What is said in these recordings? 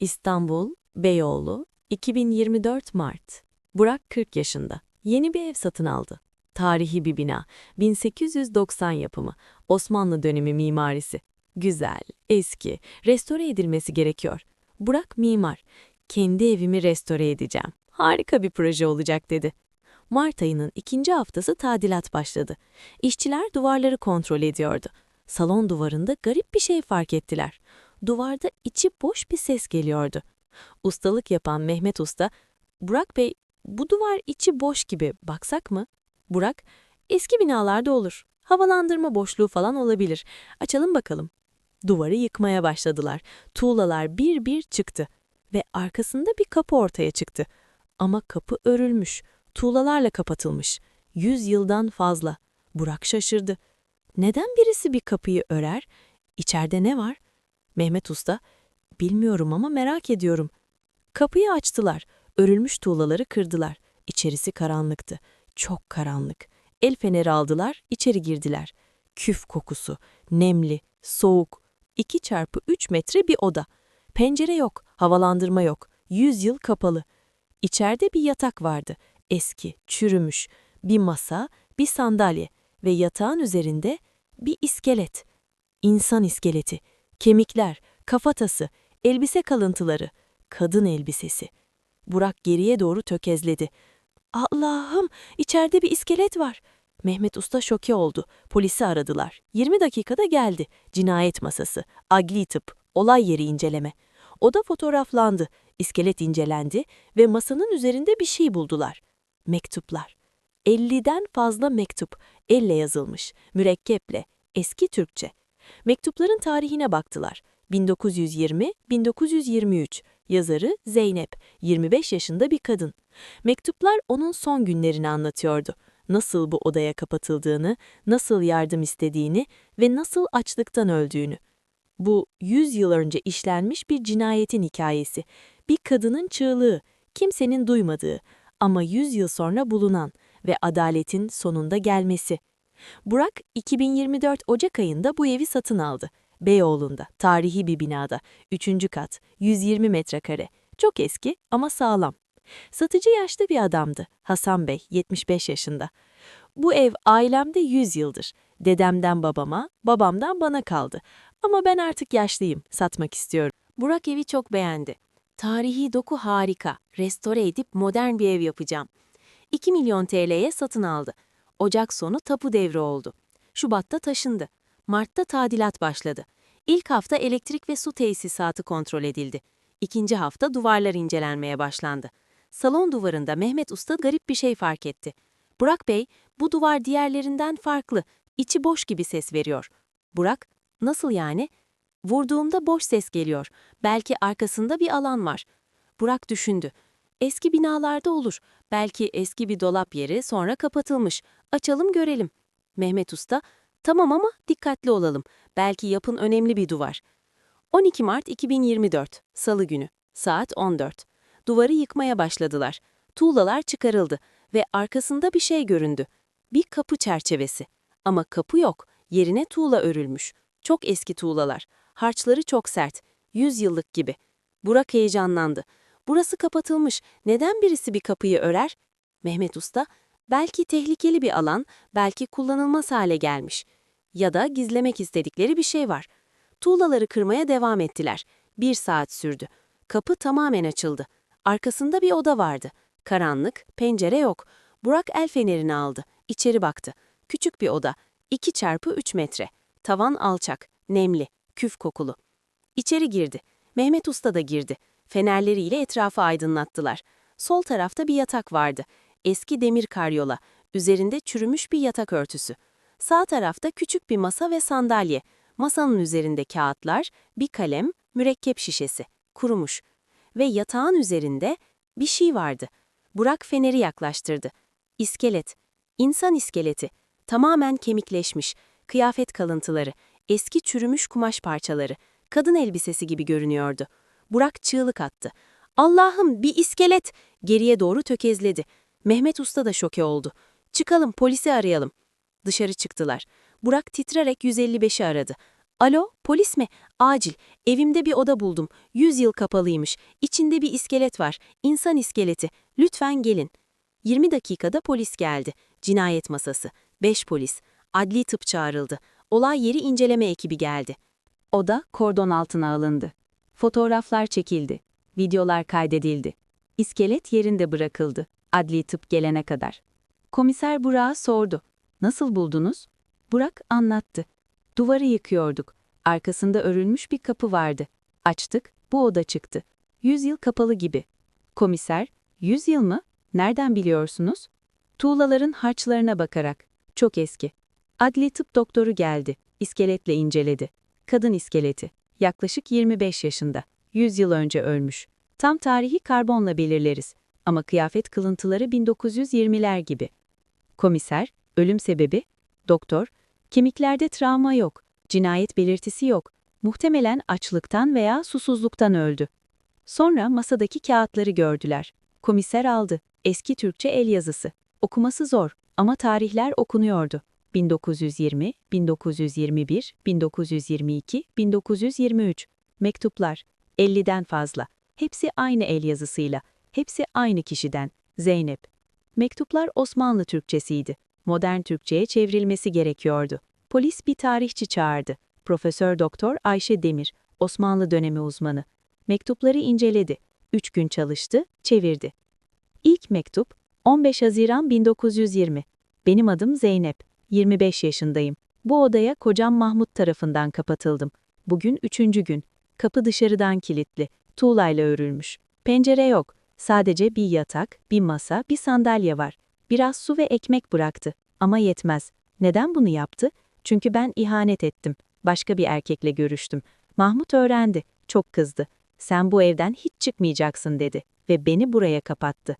İstanbul, Beyoğlu, 2024 Mart. Burak 40 yaşında. Yeni bir ev satın aldı. Tarihi bir bina. 1890 yapımı. Osmanlı dönemi mimarisi. Güzel, eski, restore edilmesi gerekiyor. Burak mimar. Kendi evimi restore edeceğim. Harika bir proje olacak dedi. Mart ayının ikinci haftası tadilat başladı. İşçiler duvarları kontrol ediyordu. Salon duvarında garip bir şey fark ettiler. Duvarda içi boş bir ses geliyordu. Ustalık yapan Mehmet Usta, Burak Bey, bu duvar içi boş gibi, baksak mı? Burak, eski binalarda olur. Havalandırma boşluğu falan olabilir. Açalım bakalım. Duvarı yıkmaya başladılar. Tuğlalar bir bir çıktı ve arkasında bir kapı ortaya çıktı. Ama kapı örülmüş, tuğlalarla kapatılmış. Yüz yıldan fazla. Burak şaşırdı. Neden birisi bir kapıyı örer? İçeride ne var? Mehmet Usta, bilmiyorum ama merak ediyorum. Kapıyı açtılar, örülmüş tuğlaları kırdılar. İçerisi karanlıktı, çok karanlık. El feneri aldılar, içeri girdiler. Küf kokusu, nemli, soğuk. 2 çarpı 3 metre bir oda. Pencere yok, havalandırma yok. Yüz yıl kapalı. İçeride bir yatak vardı. Eski, çürümüş. Bir masa, bir sandalye ve yatağın üzerinde bir iskelet. İnsan iskeleti. Kemikler, kafatası, elbise kalıntıları, kadın elbisesi. Burak geriye doğru tökezledi. Allah'ım, içeride bir iskelet var. Mehmet Usta şoke oldu. Polisi aradılar. 20 dakikada geldi. Cinayet masası, adli tıp, olay yeri inceleme. Oda fotoğraflandı, iskelet incelendi ve masanın üzerinde bir şey buldular. Mektuplar. 50'den fazla mektup, elle yazılmış, mürekkeple, eski Türkçe. Mektupların tarihine baktılar. 1920-1923, yazarı Zeynep, 25 yaşında bir kadın. Mektuplar onun son günlerini anlatıyordu. Nasıl bu odaya kapatıldığını, nasıl yardım istediğini ve nasıl açlıktan öldüğünü. Bu 100 yıl önce işlenmiş bir cinayetin hikayesi. Bir kadının çığlığı, kimsenin duymadığı ama 100 yıl sonra bulunan ve adaletin sonunda gelmesi. Burak 2024 Ocak ayında bu evi satın aldı. Beyoğlu'nda, tarihi bir binada, 3. kat, 120 metrekare. Çok eski ama sağlam. Satıcı yaşlı bir adamdı, Hasan Bey, 75 yaşında. Bu ev ailemde 100 yıldır. Dedemden babama, babamdan bana kaldı. Ama ben artık yaşlıyım, satmak istiyorum. Burak evi çok beğendi. Tarihi doku harika, restore edip modern bir ev yapacağım. 2 milyon TL'ye satın aldı. Ocak sonu tapu devri oldu. Şubat'ta taşındı. Mart'ta tadilat başladı. İlk hafta elektrik ve su tesisatı kontrol edildi. İkinci hafta duvarlar incelenmeye başlandı. Salon duvarında Mehmet Usta garip bir şey fark etti. Burak Bey, bu duvar diğerlerinden farklı, içi boş gibi ses veriyor. Burak, nasıl yani? Vurduğumda boş ses geliyor. Belki arkasında bir alan var. Burak düşündü. Eski binalarda olur. Belki eski bir dolap yeri sonra kapatılmış. Açalım görelim. Mehmet Usta, tamam ama dikkatli olalım. Belki yapın önemli bir duvar. 12 Mart 2024, Salı günü, saat 14. Duvarı yıkmaya başladılar. Tuğlalar çıkarıldı ve arkasında bir şey göründü. Bir kapı çerçevesi. Ama kapı yok, yerine tuğla örülmüş. Çok eski tuğlalar. Harçları çok sert, 100 yıllık gibi. Burak heyecanlandı. Burası kapatılmış, neden birisi bir kapıyı örer? Mehmet Usta, belki tehlikeli bir alan, belki kullanılmaz hale gelmiş. Ya da gizlemek istedikleri bir şey var. Tuğlaları kırmaya devam ettiler. Bir saat sürdü. Kapı tamamen açıldı. Arkasında bir oda vardı. Karanlık, pencere yok. Burak el fenerini aldı. İçeri baktı. Küçük bir oda. 2 çarpı 3 metre. Tavan alçak, nemli, küf kokulu. İçeri girdi. Mehmet Usta da girdi. Fenerleriyle etrafı aydınlattılar. Sol tarafta bir yatak vardı. Eski demir karyola. Üzerinde çürümüş bir yatak örtüsü. Sağ tarafta küçük bir masa ve sandalye. Masanın üzerinde kağıtlar, bir kalem, mürekkep şişesi. Kurumuş. Ve yatağın üzerinde bir şey vardı. Burak feneri yaklaştırdı. İskelet. İnsan iskeleti. Tamamen kemikleşmiş. Kıyafet kalıntıları. Eski çürümüş kumaş parçaları. Kadın elbisesi gibi görünüyordu. Burak çığlık attı. Allah'ım bir iskelet! Geriye doğru tökezledi. Mehmet Usta da şoke oldu. Çıkalım polisi arayalım. Dışarı çıktılar. Burak titrerek 155'i aradı. Alo, polis mi? Acil. Evimde bir oda buldum. 100 yıl kapalıymış. İçinde bir iskelet var. İnsan iskeleti. Lütfen gelin. 20 dakikada polis geldi. Cinayet masası. 5 polis. Adli tıp çağrıldı. Olay yeri inceleme ekibi geldi. Oda kordon altına alındı. Fotoğraflar çekildi. Videolar kaydedildi. İskelet yerinde bırakıldı. Adli tıp gelene kadar. Komiser Burak'a sordu. Nasıl buldunuz? Burak anlattı. Duvarı yıkıyorduk. Arkasında örülmüş bir kapı vardı. Açtık, bu oda çıktı. Yüz yıl kapalı gibi. Komiser, yüz yıl mı? Nereden biliyorsunuz? Tuğlaların harçlarına bakarak. Çok eski. Adli tıp doktoru geldi. İskeletle inceledi. Kadın iskeleti. Yaklaşık 25 yaşında. 100 yıl önce ölmüş. Tam tarihi karbonla belirleriz. Ama kıyafet kılıntıları 1920'ler gibi. Komiser, ölüm sebebi, doktor, kemiklerde travma yok, cinayet belirtisi yok, muhtemelen açlıktan veya susuzluktan öldü. Sonra masadaki kağıtları gördüler. Komiser aldı, eski Türkçe el yazısı. Okuması zor ama tarihler okunuyordu. 1920, 1921, 1922, 1923. Mektuplar, 50'den fazla. Hepsi aynı el yazısıyla. Hepsi aynı kişiden, Zeynep. Mektuplar Osmanlı Türkçesiydi. Modern Türkçeye çevrilmesi gerekiyordu. Polis bir tarihçi çağırdı. Profesör Doktor Ayşe Demir, Osmanlı dönemi uzmanı. Mektupları inceledi. Üç gün çalıştı, çevirdi. İlk mektup, 15 Haziran 1920. Benim adım Zeynep. 25 yaşındayım. Bu odaya kocam Mahmut tarafından kapatıldım. Bugün üçüncü gün. Kapı dışarıdan kilitli. Tuğlayla örülmüş. Pencere yok. Sadece bir yatak, bir masa, bir sandalye var. Biraz su ve ekmek bıraktı. Ama yetmez. Neden bunu yaptı? Çünkü ben ihanet ettim. Başka bir erkekle görüştüm. Mahmut öğrendi. Çok kızdı. Sen bu evden hiç çıkmayacaksın dedi ve beni buraya kapattı.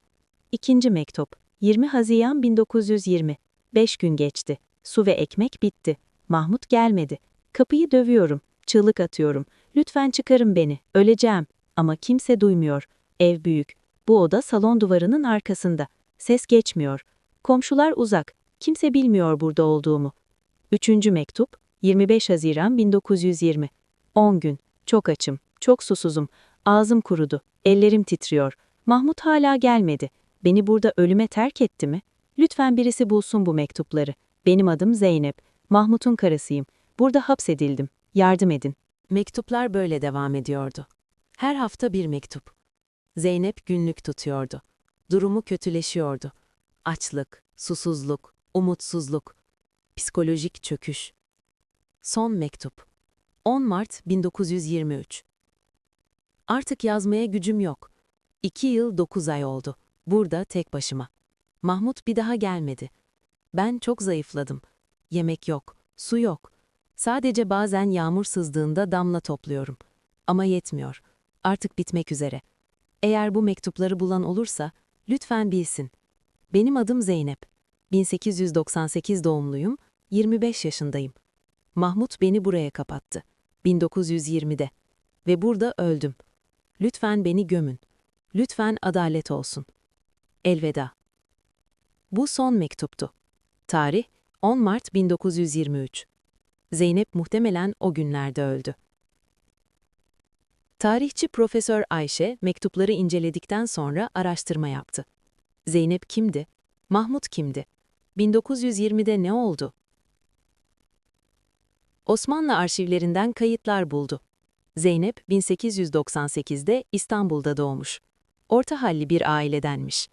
İkinci mektup. 20 Haziran 1920. Beş gün geçti. Su ve ekmek bitti. Mahmut gelmedi. Kapıyı dövüyorum. Çığlık atıyorum. Lütfen çıkarın beni. Öleceğim. Ama kimse duymuyor. Ev büyük. Bu oda salon duvarının arkasında. Ses geçmiyor. Komşular uzak. Kimse bilmiyor burada olduğumu. Üçüncü mektup. 25 Haziran 1920. 10 gün. Çok açım. Çok susuzum. Ağzım kurudu. Ellerim titriyor. Mahmut hala gelmedi. Beni burada ölüme terk etti mi? Lütfen birisi bulsun bu mektupları. Benim adım Zeynep. Mahmut'un karısıyım. Burada hapsedildim. Yardım edin. Mektuplar böyle devam ediyordu. Her hafta bir mektup. Zeynep günlük tutuyordu. Durumu kötüleşiyordu. Açlık, susuzluk, umutsuzluk, psikolojik çöküş. Son mektup. 10 Mart 1923. Artık yazmaya gücüm yok. İki yıl dokuz ay oldu. Burada tek başıma. Mahmut bir daha gelmedi. Ben çok zayıfladım. Yemek yok, su yok. Sadece bazen yağmur sızdığında damla topluyorum. Ama yetmiyor. Artık bitmek üzere. Eğer bu mektupları bulan olursa, lütfen bilsin. Benim adım Zeynep. 1898 doğumluyum, 25 yaşındayım. Mahmut beni buraya kapattı. 1920'de. Ve burada öldüm. Lütfen beni gömün. Lütfen adalet olsun. Elveda. Bu son mektuptu. Tarih 10 Mart 1923. Zeynep muhtemelen o günlerde öldü. Tarihçi Profesör Ayşe mektupları inceledikten sonra araştırma yaptı. Zeynep kimdi? Mahmut kimdi? 1920'de ne oldu? Osmanlı arşivlerinden kayıtlar buldu. Zeynep 1898'de İstanbul'da doğmuş. Orta halli bir ailedenmiş.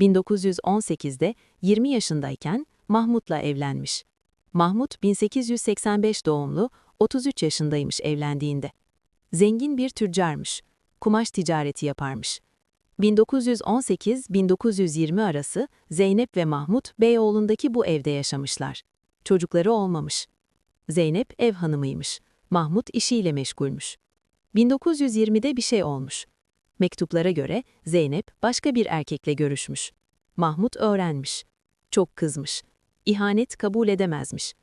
1918'de 20 yaşındayken Mahmut'la evlenmiş. Mahmut 1885 doğumlu, 33 yaşındaymış evlendiğinde. Zengin bir tüccarmış. Kumaş ticareti yaparmış. 1918-1920 arası Zeynep ve Mahmut Beyoğlu'ndaki bu evde yaşamışlar. Çocukları olmamış. Zeynep ev hanımıymış. Mahmut işiyle meşgulmüş. 1920'de bir şey olmuş. Mektuplara göre Zeynep başka bir erkekle görüşmüş. Mahmut öğrenmiş. Çok kızmış. İhanet kabul edemezmiş.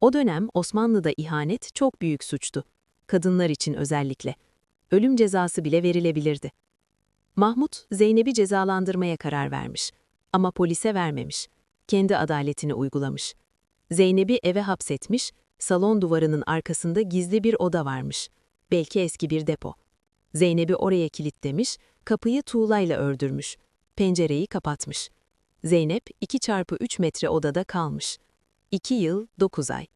O dönem Osmanlı'da ihanet çok büyük suçtu. Kadınlar için özellikle. Ölüm cezası bile verilebilirdi. Mahmut, Zeynep'i cezalandırmaya karar vermiş. Ama polise vermemiş. Kendi adaletini uygulamış. Zeynep'i eve hapsetmiş, Salon duvarının arkasında gizli bir oda varmış. Belki eski bir depo. Zeynep'i oraya kilitlemiş, kapıyı tuğlayla ördürmüş. Pencereyi kapatmış. Zeynep 2 çarpı 3 metre odada kalmış. 2 yıl 9 ay.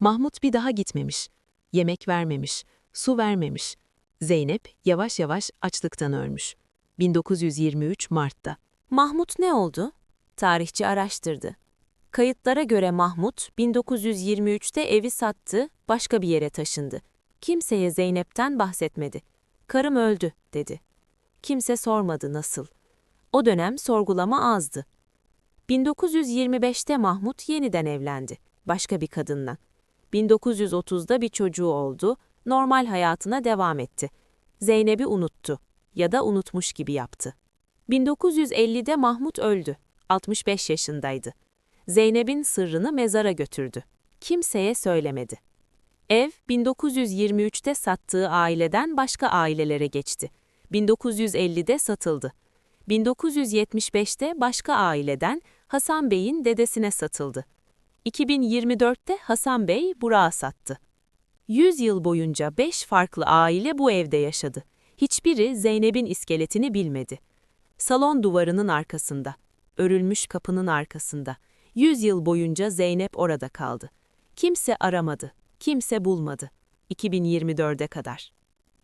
Mahmut bir daha gitmemiş. Yemek vermemiş, su vermemiş. Zeynep yavaş yavaş açlıktan ölmüş. 1923 Mart'ta. Mahmut ne oldu? Tarihçi araştırdı. Kayıtlara göre Mahmut 1923'te evi sattı, başka bir yere taşındı. Kimseye Zeynep'ten bahsetmedi. Karım öldü dedi. Kimse sormadı nasıl. O dönem sorgulama azdı. 1925'te Mahmut yeniden evlendi, başka bir kadınla. 1930'da bir çocuğu oldu, normal hayatına devam etti. Zeynep'i unuttu ya da unutmuş gibi yaptı. 1950'de Mahmut öldü. 65 yaşındaydı. Zeynep'in sırrını mezara götürdü. Kimseye söylemedi. Ev 1923'te sattığı aileden başka ailelere geçti. 1950'de satıldı. 1975'te başka aileden Hasan Bey'in dedesine satıldı. 2024'te Hasan Bey Burak'a sattı. 100 yıl boyunca 5 farklı aile bu evde yaşadı. Hiçbiri Zeynep'in iskeletini bilmedi. Salon duvarının arkasında, örülmüş kapının arkasında. 100 yıl boyunca Zeynep orada kaldı. Kimse aramadı, kimse bulmadı. 2024'e kadar.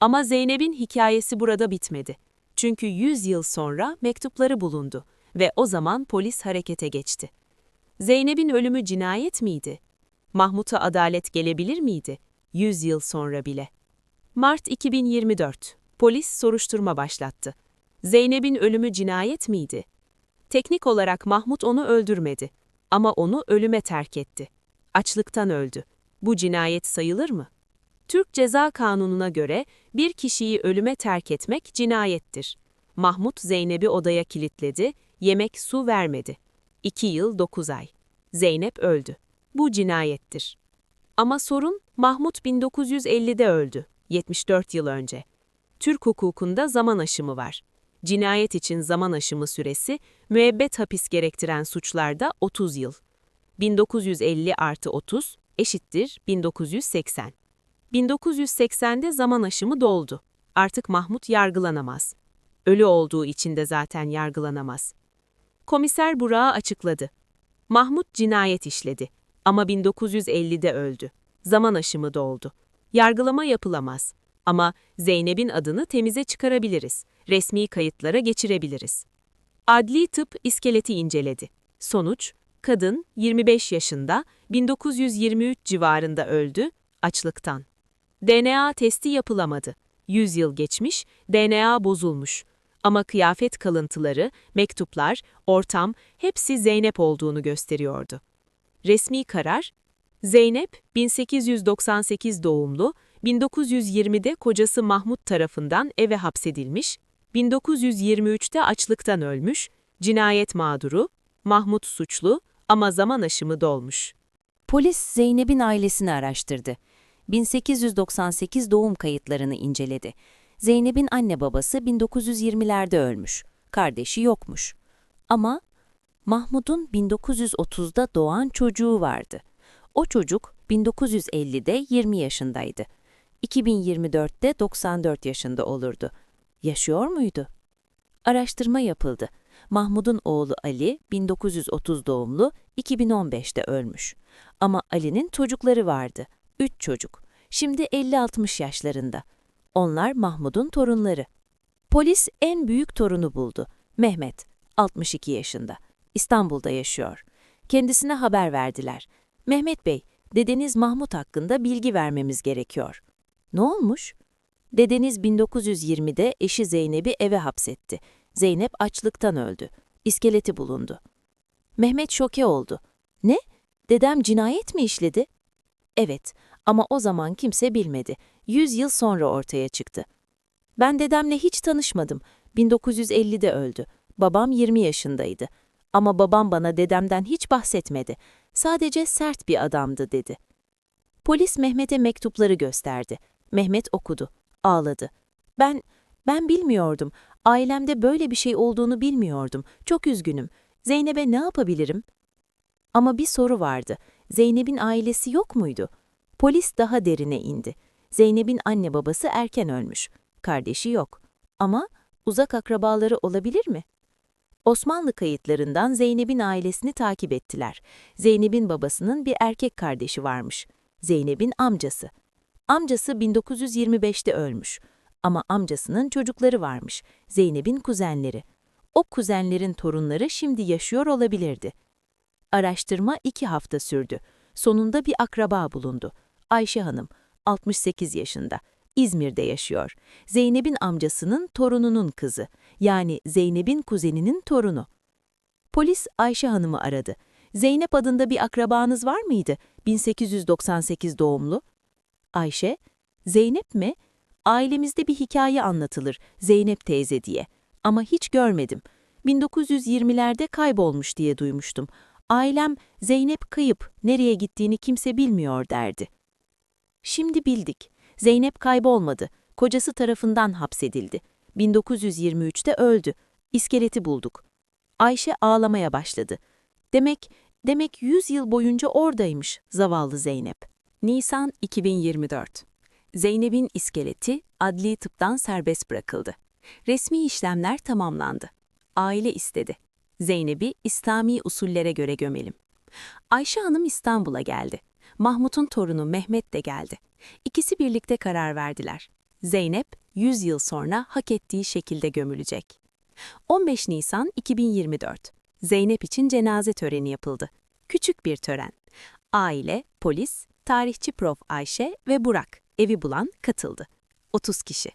Ama Zeynep'in hikayesi burada bitmedi. Çünkü 100 yıl sonra mektupları bulundu ve o zaman polis harekete geçti. Zeynep'in ölümü cinayet miydi? Mahmut'a adalet gelebilir miydi? 100 yıl sonra bile. Mart 2024. Polis soruşturma başlattı. Zeynep'in ölümü cinayet miydi? Teknik olarak Mahmut onu öldürmedi ama onu ölüme terk etti. Açlıktan öldü. Bu cinayet sayılır mı? Türk Ceza Kanunu'na göre bir kişiyi ölüme terk etmek cinayettir. Mahmut Zeynep'i odaya kilitledi, yemek su vermedi. 2 yıl 9 ay. Zeynep öldü. Bu cinayettir. Ama sorun Mahmut 1950'de öldü, 74 yıl önce. Türk hukukunda zaman aşımı var. Cinayet için zaman aşımı süresi, müebbet hapis gerektiren suçlarda 30 yıl. 1950 artı 30 eşittir 1980. 1980'de zaman aşımı doldu. Artık Mahmut yargılanamaz. Ölü olduğu için de zaten yargılanamaz. Komiser Burak'a açıkladı. Mahmut cinayet işledi ama 1950'de öldü. Zaman aşımı doldu. Yargılama yapılamaz. Ama Zeynep'in adını temize çıkarabiliriz. Resmi kayıtlara geçirebiliriz. Adli tıp iskeleti inceledi. Sonuç, kadın 25 yaşında 1923 civarında öldü, açlıktan. DNA testi yapılamadı. 100 yıl geçmiş, DNA bozulmuş. Ama kıyafet kalıntıları, mektuplar, ortam hepsi Zeynep olduğunu gösteriyordu. Resmi karar, Zeynep 1898 doğumlu, 1920'de kocası Mahmut tarafından eve hapsedilmiş, 1923'te açlıktan ölmüş, cinayet mağduru, Mahmut suçlu ama zaman aşımı dolmuş. Polis Zeynep'in ailesini araştırdı. 1898 doğum kayıtlarını inceledi. Zeynep'in anne babası 1920'lerde ölmüş. Kardeşi yokmuş. Ama Mahmud'un 1930'da doğan çocuğu vardı. O çocuk 1950'de 20 yaşındaydı. 2024'te 94 yaşında olurdu. Yaşıyor muydu? Araştırma yapıldı. Mahmud'un oğlu Ali 1930 doğumlu 2015'te ölmüş. Ama Ali'nin çocukları vardı. Üç çocuk. Şimdi 50-60 yaşlarında. Onlar Mahmud'un torunları. Polis en büyük torunu buldu. Mehmet, 62 yaşında. İstanbul'da yaşıyor. Kendisine haber verdiler. Mehmet Bey, dedeniz Mahmut hakkında bilgi vermemiz gerekiyor. Ne olmuş? Dedeniz 1920'de eşi Zeynep'i eve hapsetti. Zeynep açlıktan öldü. İskeleti bulundu. Mehmet şoke oldu. Ne? Dedem cinayet mi işledi? Evet ama o zaman kimse bilmedi. Yüz yıl sonra ortaya çıktı. Ben dedemle hiç tanışmadım. 1950'de öldü. Babam 20 yaşındaydı. Ama babam bana dedemden hiç bahsetmedi. Sadece sert bir adamdı dedi. Polis Mehmet'e mektupları gösterdi. Mehmet okudu. Ağladı. Ben, ben bilmiyordum. Ailemde böyle bir şey olduğunu bilmiyordum. Çok üzgünüm. Zeynep'e ne yapabilirim? Ama bir soru vardı. Zeynep'in ailesi yok muydu? Polis daha derine indi. Zeynep'in anne babası erken ölmüş. Kardeşi yok. Ama uzak akrabaları olabilir mi? Osmanlı kayıtlarından Zeynep'in ailesini takip ettiler. Zeynep'in babasının bir erkek kardeşi varmış. Zeynep'in amcası. Amcası 1925'te ölmüş. Ama amcasının çocukları varmış. Zeynep'in kuzenleri. O kuzenlerin torunları şimdi yaşıyor olabilirdi. Araştırma iki hafta sürdü. Sonunda bir akraba bulundu. Ayşe Hanım, 68 yaşında. İzmir'de yaşıyor. Zeynep'in amcasının torununun kızı. Yani Zeynep'in kuzeninin torunu. Polis Ayşe Hanım'ı aradı. Zeynep adında bir akrabanız var mıydı? 1898 doğumlu. Ayşe, Zeynep mi? Ailemizde bir hikaye anlatılır, Zeynep teyze diye. Ama hiç görmedim. 1920'lerde kaybolmuş diye duymuştum. Ailem Zeynep kayıp, nereye gittiğini kimse bilmiyor derdi. Şimdi bildik. Zeynep kaybolmadı. Kocası tarafından hapsedildi. 1923'te öldü. İskeleti bulduk. Ayşe ağlamaya başladı. Demek, demek 100 yıl boyunca oradaymış zavallı Zeynep. Nisan 2024 Zeynep'in iskeleti adli tıptan serbest bırakıldı. Resmi işlemler tamamlandı. Aile istedi. Zeynep'i İslami usullere göre gömelim. Ayşe Hanım İstanbul'a geldi. Mahmut'un torunu Mehmet de geldi. İkisi birlikte karar verdiler. Zeynep 100 yıl sonra hak ettiği şekilde gömülecek. 15 Nisan 2024 Zeynep için cenaze töreni yapıldı. Küçük bir tören. Aile, polis, tarihçi Prof Ayşe ve Burak, evi bulan katıldı. 30 kişi.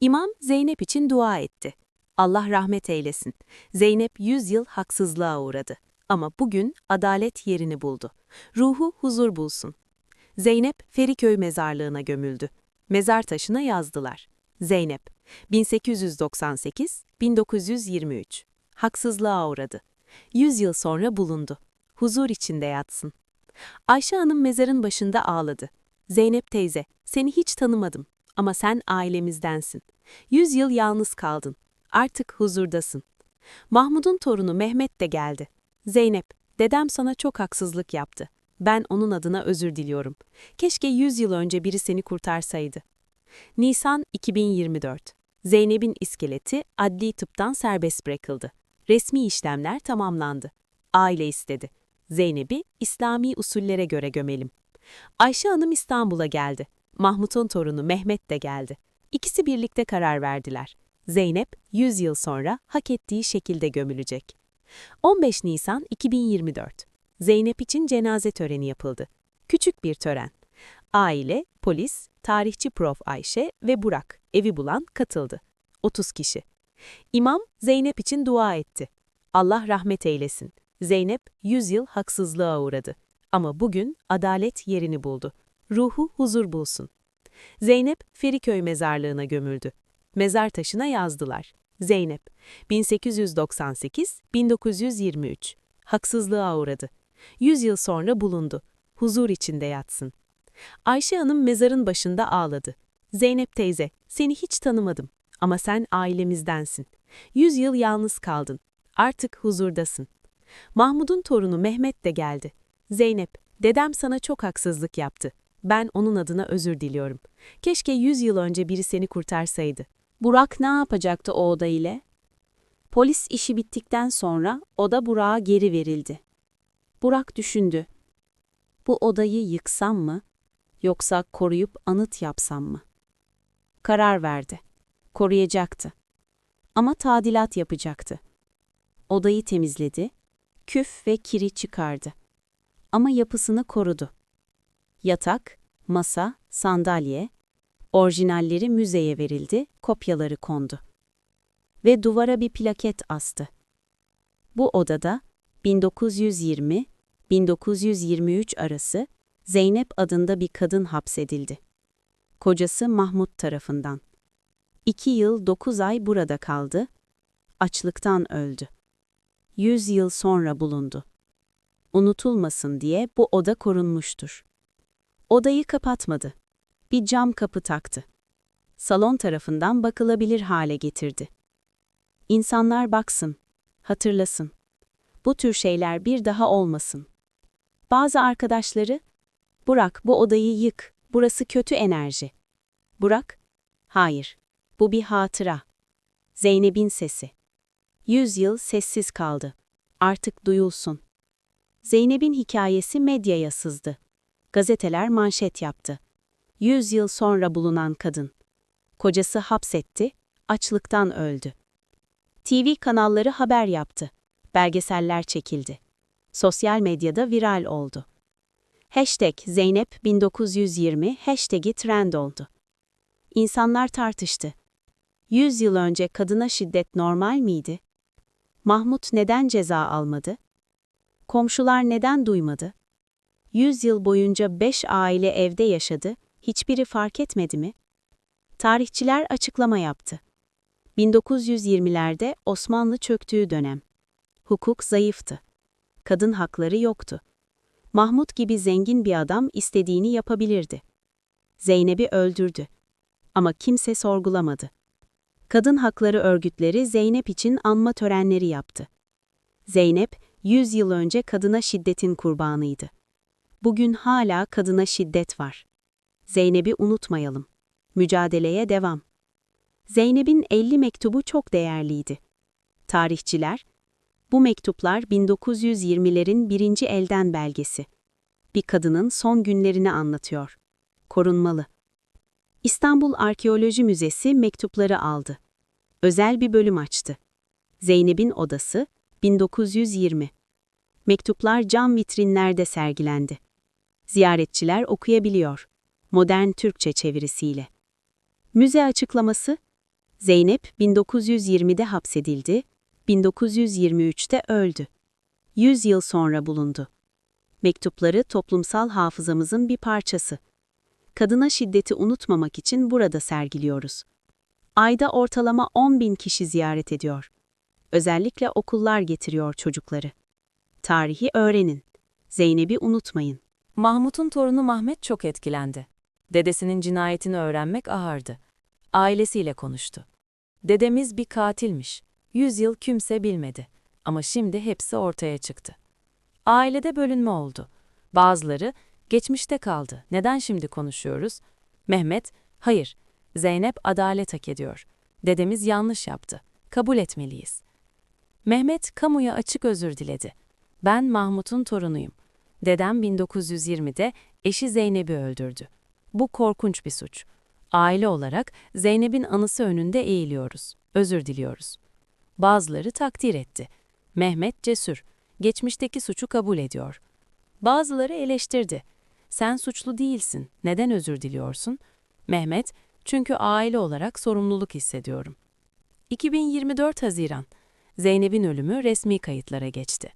İmam Zeynep için dua etti. Allah rahmet eylesin. Zeynep 100 yıl haksızlığa uğradı. Ama bugün adalet yerini buldu. Ruhu huzur bulsun. Zeynep Feriköy mezarlığına gömüldü. Mezar taşına yazdılar. Zeynep 1898-1923 Haksızlığa uğradı. 100 yıl sonra bulundu. Huzur içinde yatsın. Ayşe Hanım mezarın başında ağladı. Zeynep teyze, seni hiç tanımadım ama sen ailemizdensin. Yüz yıl yalnız kaldın. Artık huzurdasın. Mahmud'un torunu Mehmet de geldi. Zeynep, dedem sana çok haksızlık yaptı. Ben onun adına özür diliyorum. Keşke yüz yıl önce biri seni kurtarsaydı. Nisan 2024 Zeynep'in iskeleti adli tıptan serbest bırakıldı. Resmi işlemler tamamlandı. Aile istedi. Zeynep'i İslami usullere göre gömelim. Ayşe Hanım İstanbul'a geldi. Mahmut'un torunu Mehmet de geldi. İkisi birlikte karar verdiler. Zeynep 100 yıl sonra hak ettiği şekilde gömülecek. 15 Nisan 2024 Zeynep için cenaze töreni yapıldı. Küçük bir tören. Aile, polis, tarihçi Prof Ayşe ve Burak, evi bulan katıldı. 30 kişi. İmam Zeynep için dua etti. Allah rahmet eylesin. Zeynep 100 yıl haksızlığa uğradı. Ama bugün adalet yerini buldu. Ruhu huzur bulsun. Zeynep Feriköy mezarlığına gömüldü. Mezar taşına yazdılar. Zeynep 1898-1923 Haksızlığa uğradı. 100 yıl sonra bulundu. Huzur içinde yatsın. Ayşe Hanım mezarın başında ağladı. Zeynep teyze, seni hiç tanımadım ama sen ailemizdensin. 100 yıl yalnız kaldın. Artık huzurdasın. Mahmud'un torunu Mehmet de geldi. Zeynep, dedem sana çok haksızlık yaptı. Ben onun adına özür diliyorum. Keşke 100 yıl önce biri seni kurtarsaydı. Burak ne yapacaktı o oda ile? Polis işi bittikten sonra oda Burak'a geri verildi. Burak düşündü. Bu odayı yıksam mı, yoksa koruyup anıt yapsam mı? Karar verdi. Koruyacaktı. Ama tadilat yapacaktı. Odayı temizledi, küf ve kiri çıkardı. Ama yapısını korudu. Yatak, masa, sandalye, orijinalleri müzeye verildi, kopyaları kondu. Ve duvara bir plaket astı. Bu odada 1920-1923 arası Zeynep adında bir kadın hapsedildi. Kocası Mahmut tarafından. İki yıl dokuz ay burada kaldı, açlıktan öldü. Yüz yıl sonra bulundu. Unutulmasın diye bu oda korunmuştur. Odayı kapatmadı. Bir cam kapı taktı. Salon tarafından bakılabilir hale getirdi. İnsanlar baksın, hatırlasın. Bu tür şeyler bir daha olmasın. Bazı arkadaşları, Burak bu odayı yık, burası kötü enerji. Burak, hayır, bu bir hatıra. Zeynep'in sesi. Yüz yıl sessiz kaldı. Artık duyulsun. Zeynep'in hikayesi medyaya sızdı. Gazeteler manşet yaptı. Yüz yıl sonra bulunan kadın. Kocası hapsetti, açlıktan öldü. TV kanalları haber yaptı. Belgeseller çekildi. Sosyal medyada viral oldu. Hashtag Zeynep 1920 hashtag'i trend oldu. İnsanlar tartıştı. 100 yıl önce kadına şiddet normal miydi? Mahmut neden ceza almadı? Komşular neden duymadı? 100 yıl boyunca 5 aile evde yaşadı, hiçbiri fark etmedi mi? Tarihçiler açıklama yaptı. 1920'lerde Osmanlı çöktüğü dönem. Hukuk zayıftı. Kadın hakları yoktu. Mahmut gibi zengin bir adam istediğini yapabilirdi. Zeynep'i öldürdü. Ama kimse sorgulamadı. Kadın hakları örgütleri Zeynep için anma törenleri yaptı. Zeynep, 100 yıl önce kadına şiddetin kurbanıydı. Bugün hala kadına şiddet var. Zeynep'i unutmayalım. Mücadeleye devam. Zeynep'in 50 mektubu çok değerliydi. Tarihçiler, bu mektuplar 1920'lerin birinci elden belgesi. Bir kadının son günlerini anlatıyor. Korunmalı. İstanbul Arkeoloji Müzesi mektupları aldı. Özel bir bölüm açtı. Zeynep'in odası, 1920. Mektuplar cam vitrinlerde sergilendi. Ziyaretçiler okuyabiliyor. Modern Türkçe çevirisiyle. Müze açıklaması, Zeynep 1920'de hapsedildi, 1923'te öldü. 100 yıl sonra bulundu. Mektupları toplumsal hafızamızın bir parçası. Kadına şiddeti unutmamak için burada sergiliyoruz. Ayda ortalama 10 bin kişi ziyaret ediyor. Özellikle okullar getiriyor çocukları. Tarihi öğrenin. Zeynep'i unutmayın. Mahmut'un torunu Mahmet çok etkilendi. Dedesinin cinayetini öğrenmek ağırdı. Ailesiyle konuştu. Dedemiz bir katilmiş. Yüz yıl kimse bilmedi. Ama şimdi hepsi ortaya çıktı. Ailede bölünme oldu. Bazıları, geçmişte kaldı, neden şimdi konuşuyoruz? Mehmet, hayır, Zeynep adalet hak ediyor. Dedemiz yanlış yaptı. Kabul etmeliyiz. Mehmet, kamuya açık özür diledi. Ben Mahmut'un torunuyum. Dedem 1920'de eşi Zeynep'i öldürdü. Bu korkunç bir suç. Aile olarak Zeynep'in anısı önünde eğiliyoruz. Özür diliyoruz. Bazıları takdir etti. Mehmet cesur. Geçmişteki suçu kabul ediyor. Bazıları eleştirdi. Sen suçlu değilsin. Neden özür diliyorsun? Mehmet, çünkü aile olarak sorumluluk hissediyorum. 2024 Haziran. Zeynep'in ölümü resmi kayıtlara geçti.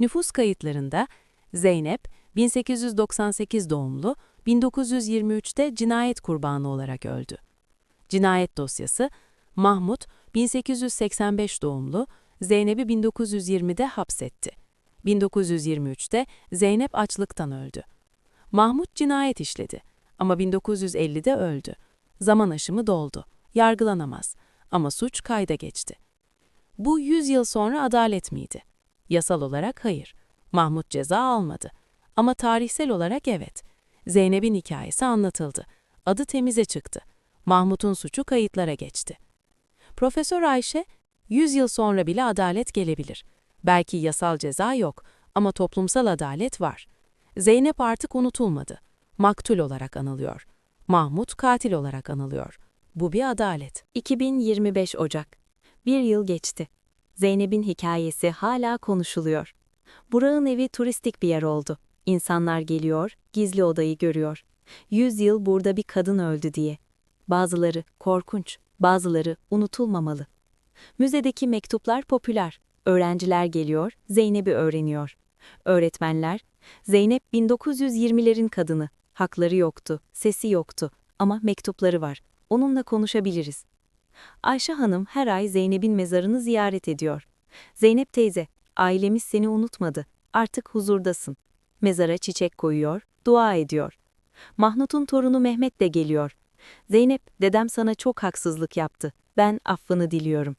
Nüfus kayıtlarında Zeynep 1898 doğumlu 1923'te cinayet kurbanı olarak öldü. Cinayet dosyası Mahmut 1885 doğumlu Zeynep'i 1920'de hapsetti. 1923'te Zeynep açlıktan öldü. Mahmut cinayet işledi ama 1950'de öldü. Zaman aşımı doldu. Yargılanamaz ama suç kayda geçti. Bu 100 yıl sonra adalet miydi? Yasal olarak hayır. Mahmut ceza almadı. Ama tarihsel olarak evet. Zeynep'in hikayesi anlatıldı. Adı temize çıktı. Mahmut'un suçu kayıtlara geçti. Profesör Ayşe, 100 yıl sonra bile adalet gelebilir. Belki yasal ceza yok ama toplumsal adalet var. Zeynep artık unutulmadı. Maktul olarak anılıyor. Mahmut katil olarak anılıyor. Bu bir adalet. 2025 Ocak. Bir yıl geçti. Zeynep'in hikayesi hala konuşuluyor. Burak'ın evi turistik bir yer oldu. İnsanlar geliyor, gizli odayı görüyor. Yüz yıl burada bir kadın öldü diye. Bazıları korkunç, bazıları unutulmamalı. Müzedeki mektuplar popüler. Öğrenciler geliyor, Zeynep'i öğreniyor. Öğretmenler, Zeynep 1920'lerin kadını. Hakları yoktu, sesi yoktu ama mektupları var. Onunla konuşabiliriz. Ayşe Hanım her ay Zeynep'in mezarını ziyaret ediyor. Zeynep teyze, ailemiz seni unutmadı. Artık huzurdasın. Mezara çiçek koyuyor, dua ediyor. Mahmut'un torunu Mehmet de geliyor. Zeynep, dedem sana çok haksızlık yaptı. Ben affını diliyorum.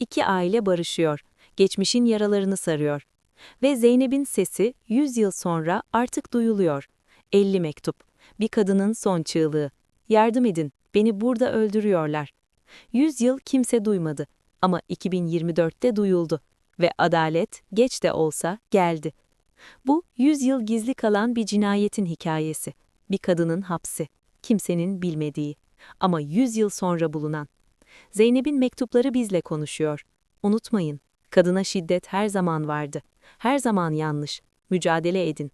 İki aile barışıyor. Geçmişin yaralarını sarıyor. Ve Zeynep'in sesi 100 yıl sonra artık duyuluyor. 50 mektup. Bir kadının son çığlığı. Yardım edin, beni burada öldürüyorlar. 100 yıl kimse duymadı ama 2024'te duyuldu ve adalet geç de olsa geldi. Bu 100 yıl gizli kalan bir cinayetin hikayesi. Bir kadının hapsi, kimsenin bilmediği ama 100 yıl sonra bulunan. Zeynep'in mektupları bizle konuşuyor. Unutmayın, kadına şiddet her zaman vardı. Her zaman yanlış. Mücadele edin.